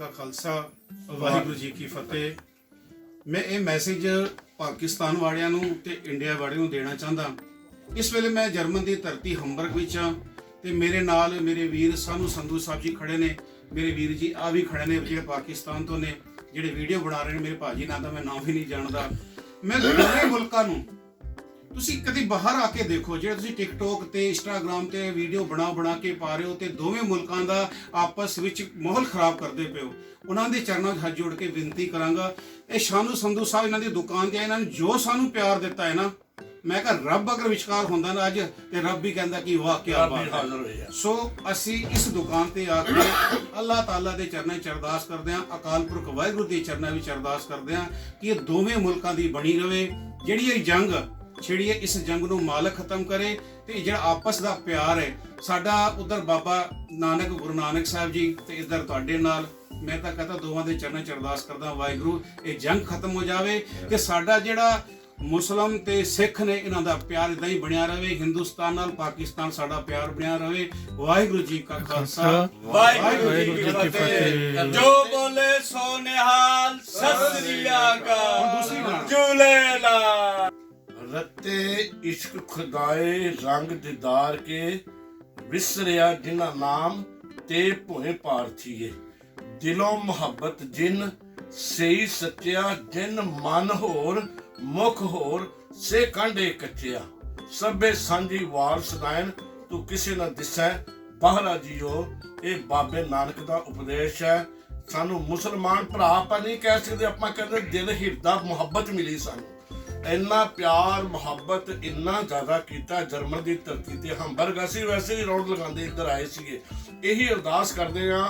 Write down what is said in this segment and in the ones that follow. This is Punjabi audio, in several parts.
ਕਾ ਖਾਲਸਾ ਵਾਹਿਗੁਰੂ ਜੀ ਕੀ ਫਤਿਹ। ਮੈਂ ਇਹ ਮੈਸੇਜ ਪਾਕਿਸਤਾਨ ਵਾਲਿਆਂ ਨੂੰ ਤੇ ਇੰਡੀਆ ਵਾਲਿਆਂ ਨੂੰ ਦੇਣਾ ਚਾਹੁੰਦਾ। ਇਸ ਵੇਲੇ ਮੈਂ ਜਰਮਨ ਦੀ ਧਰਤੀ ਹੰਬਰਗ ਵਿੱਚ ਹਾਂ ਤੇ ਮੇਰੇ ਨਾਲ ਮੇਰੇ ਵੀਰ ਸਾਨੂ ਸੰਧੂ ਸਾਹਿਬ ਜੀ ਖੜੇ ਨੇ। ਮੇਰੇ ਵੀਰ ਜੀ ਆ ਵੀ ਖੜੇ ਨੇ ਜਿਹੜੇ ਪਾਕਿਸਤਾਨ ਤੋਂ ਨੇ ਜਿਹੜੇ ਵੀਡੀਓ ਬਣਾ ਰਹੇ ਨੇ। ਮੇਰੇ ਭਾਜੀ ਨਾਂ ਦਾ ਮੈਂ ਨਾਮ ਵੀ ਨਹੀਂ ਜਾਣਦਾ। ਮੈਂ ਦੋਵੇਂ ਮੁਲਕਾਂ ਨੂੰ ਤੁਸੀਂ ਕਦੀ ਬਾਹਰ ਆ ਕੇ ਦੇਖੋ ਜਿਹੜੇ ਤੁਸੀਂ ਟਿਕਟੋਕ ਤੇ ਇੰਸਟਾਗ੍ਰam ਤੇ ਵੀਡੀਓ ਬਣਾ ਬਣਾ ਕੇ ਪਾ ਰਹੇ ਹੋ ਤੇ ਦੋਵੇਂ ਮੁਲਕਾਂ ਦਾ ਆਪਸ ਵਿੱਚ ਮਾਹੌਲ ਖਰਾਬ ਕਰਦੇ ਪਏ ਹੋ। ਉਹਨਾਂ ਦੇ ਚਰਨਾਂ 'ਚ ਹੱਥ ਜੋੜ ਕੇ ਬੇਨਤੀ ਕਰਾਂਗਾ ਇਹ ਸ਼ਾਨੂ ਸੰਧੂ ਸਾਹਿਬ ਇਹਨਾਂ ਦੀ ਦੁਕਾਨ ਤੇ ਇਹਨਾਂ ਨੇ ਜੋ ਸਾਨੂੰ ਪਿਆਰ ਦਿੱਤਾ ਹੈ ਨਾ ਮੈਂ ਕਿਹਾ ਰੱਬ ਅਗਰ ਵਿਚਕਾਰ ਹੁੰਦਾ ਨਾ ਅੱਜ ਤੇ ਰੱਬ ਵੀ ਕਹਿੰਦਾ ਕਿ ਵਾਹ ਕੀ ਬਾਤ ਹੈ। ਸੋ ਅਸੀਂ ਇਸ ਦੁਕਾਨ ਤੇ ਆ ਕੇ ਅੱਲਾਹ ਤਾਲਾ ਦੇ ਚਰਨਾਂ 'ਚ ਅਰਦਾਸ ਕਰਦੇ ਹਾਂ ਅਕਾਲ ਪੁਰਖ ਵਾਹਿਗੁਰੂ ਦੇ ਚਰਨਾਂ ਵਿੱਚ ਅਰਦਾਸ ਕਰਦੇ ਹਾਂ ਕਿ ਇਹ ਦੋਵੇਂ ਮੁਲਕਾਂ ਦੀ ਬਣੀ ਰਵੇ ਜਿਹੜੀ ਇਹ ਜੰਗ ਛਿੜੀ ਹੈ ਇਸ ਜੰਗ ਨੂੰ ਮਾਲਕ ਖਤਮ ਕਰੇ ਤੇ ਜਿਹੜਾ ਆਪਸ ਦਾ ਪਿਆਰ ਹੈ ਸਾਡਾ ਉਧਰ ਬਾਬਾ ਨਾਨਕ ਗੁਰੂ ਨਾਨਕ ਸਾਹਿਬ ਜੀ ਤੇ ਇਧਰ ਤੁਹਾਡੇ ਨਾਲ ਮੈਂ ਤਾਂ ਕਹਤਾ ਦੋਵਾਂ ਦੇ ਚਰਨਾਂ 'ਚ ਅਰਦਾਸ ਕਰਦਾ ਵਾਹਿਗੁਰੂ ਇਹ ਜੰਗ ਖਤਮ ਹੋ ਜਾਵੇ ਤੇ ਸਾਡਾ ਜਿਹੜਾ ਮੁਸਲਮ ਤੇ ਸਿੱਖ ਨੇ ਇਹਨਾਂ ਦਾ ਪਿਆਰ ਇਦਾਂ ਹੀ ਬਣਿਆ ਰਵੇ ਹਿੰਦੁਸਤਾਨ ਨਾਲ ਪਾਕਿਸਤਾਨ ਸਾਡਾ ਪਿਆਰ ਬਣਿਆ ਰਵੇ ਵਾਹਿਗੁਰੂ ਜੀ ਕਾ ਖਾਲਸਾ। ਵਾਹਿਗੁਰੂ ਜੀ ਕੀ ਫਤਿਹ। ਜੋ ਬੋਲੇ ਸੋ ਨਿਹਾਲ ਸਤਿ ਸ੍ਰੀ ਅਕਾਲ। ਝੂਲੇਲਾ ਰੱਤੇ ਇਸ਼ਕ ਖੁਦਾਏ ਰੰਗ ਦਿਦਾਰ ਕੇ ਵਿਸਰਿਆ ਜਿਨਾ ਨਾਮ ਤੇ ਭੋਏ ਪਾਰਥੀਏ ਦਿਲੋਂ ਮੁਹੱਬਤ ਜਿਨ ਸਹੀ ਸੱਚਿਆ, ਜਿਨ ਮਨ ਹੋਰ ਮੁਖ ਹੋਰ, ਸੇ ਕਾਂਡੇ ਕੱਚਿਆ। ਸਭੇ ਸਾਂਝੀ ਵਾਰ ਸੁਣਾਇਨ ਤੂੰ ਕਿਸੇ ਨਾ ਦਿਸੈ, ਬਾਹਰਾ ਜੀਓ। ਇਹ ਬਾਬੇ ਨਾਨਕ ਦਾ ਉਪਦੇਸ਼ ਹੈ। ਸਾਨੂੰ ਮੁਸਲਮਾਨ ਭਰਾ ਆਪਾਂ ਨਹੀਂ ਕਹਿ ਸਕਦੇ, ਆਪਾਂ ਕਹਿੰਦੇ ਦਿਲ ਹਿਰਦਾ ਮੁਹੱਬਤ ਮਿਲੀ ਸਾਨੂੰ। ਇੰਨਾ ਪਿਆਰ, ਮੁਹੱਬਤ ਇੰਨਾ ਜ਼ਿਆਦਾ ਕੀਤਾ, ਜਰਮਨ ਦੀ ਧਰਤੀ ਤੇ ਹੰਬਰਗ ਅਸੀਂ ਵੈਸੇ ਹੀ ਰੌਣ ਲਗਾਉਂਦੇ ਇੱਧਰ ਆਏ ਸੀਗੇ। ਇਹੀ ਅਰਦਾਸ ਕਰਦੇ ਆ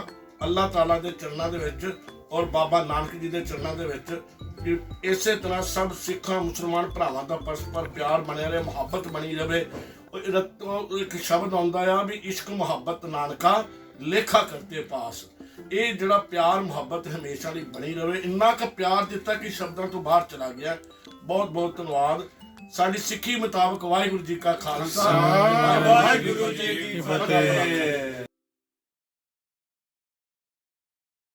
ਅੱਲਾਹ ਤਾਲਾ ਦੇ ਚਰਨਾਂ ਦੇ ਵਿੱਚ ਔਰ ਬਾਬਾ ਨਾਨਕ ਜੀ ਦੇ ਚਰਨਾਂ ਦੇ ਵਿੱਚ ਕਿ ਇਸੇ ਤਰ੍ਹਾਂ ਸਭ ਸਿੱਖਾਂ, ਮੁਸਲਮਾਨ ਭਰਾਵਾਂ ਦਾ ਪਰਸਪਰ ਪਿਆਰ ਬਣਿਆ ਰਹੇ, ਮੁਹੱਬਤ ਬਣੀ ਰਵੇ। ਉਹ ਇੱਕ ਸ਼ਬਦ ਆਉਂਦਾ ਆ ਵੀ ਇਸ਼ਕ ਮੁਹੱਬਤ ਨਾਨਕਾ ਲੇਖਾ ਕਰਤੇ ਪਾਸ। ਇਹ ਜਿਹੜਾ ਪਿਆਰ ਮੁਹੱਬਤ ਹਮੇਸ਼ਾ ਲਈ ਬਣੀ ਰਵੇ। ਇੰਨਾ ਕੁ ਪਿਆਰ ਦਿੱਤਾ ਕਿ ਸ਼ਬਦਾਂ ਤੋਂ ਬਾਹਰ ਚਲਾ ਗਿਆ। ਬਹੁਤ ਬਹੁਤ ਧੰਨਵਾਦ। ਸਾਡੀ ਸਿੱਖੀ ਮੁਤਾਬਕ ਵਾਹਿਗੁਰੂ ਜੀ ਕਾ ਖਾਲਸਾ। ਵਾਹਿਗੁਰੂ ਜੀ ਕੀ ਫਤਿਹ।